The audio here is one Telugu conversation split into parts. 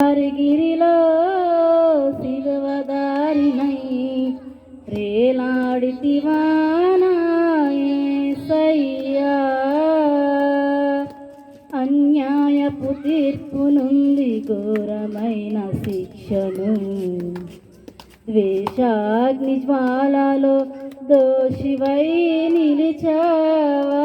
గిరిలో శిలువదారినై సయ్యా అన్యాయపు తీర్పు నుండి ఘోరమైన శిక్షను ద్వేషాగ్ని జ్వాలలో దోషివై నిలిచావా.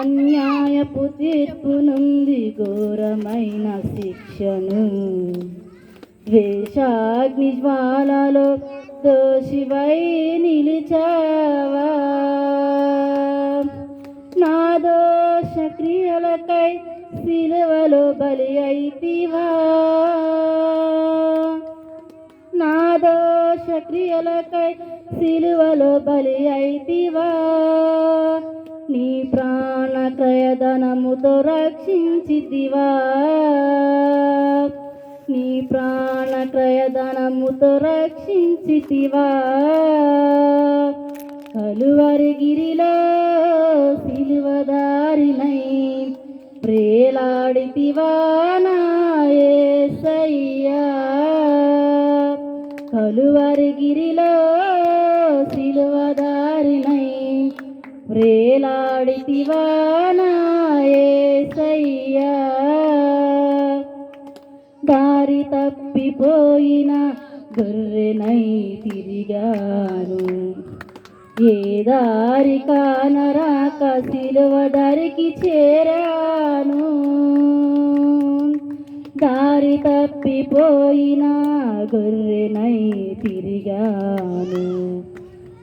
అన్యాయ తీర్పు నుండి ఘోరమైన శిక్షను. ద్వేషాగ్ని జ్వాలలో దోషివై నిలిచావా? నా దోష క్రియలకై సిలువలో బలి అయితివా? నా దోష క్రియలకై సిలువలో బలి అయితివా? నీ ప్రాణ క్రయధనముతో రక్షించితివా నీ ప్రాణ క్రయధనముతో రక్షించితివా కలువరి గిరిలో సిలువదారినై ప్రేలాడితివా నా కలువరి గిరిలో సిలువదారినై ప్రేలాడితివా నా దారి తప్పిపోయిన గొర్రెనై తిరిగాను. ఏ దారి కానరాక సిలువ దారికి చేరాను. దారి తప్పిపోయిన గొర్రెనై తిరిగాను.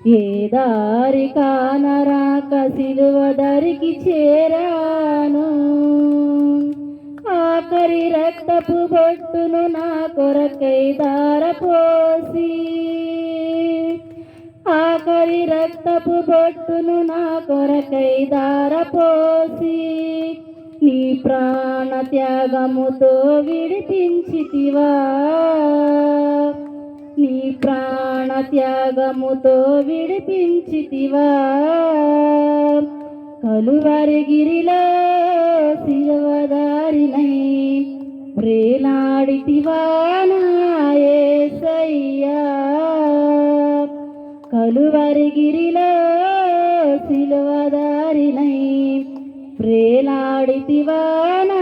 ఏ దారి కానరాక సిలువ దరికి చేరాను. ఆఖరి రక్తపు బొట్టును నా కొరకై దారపోసి ఆఖరి రక్తపు బొట్టును నా కొరకై దారపోసి నీ ప్రాణ త్యాగముతో విడిపించితివా. నీ ప్రాణ త్యాగ త్యాగముతో విడిపించితివా. కలువరి గిరిలో శిలవదారినై ప్రేలాడితివా నా కలువరి గిరిలో శిలవదారినై ప్రేలాడితివా నా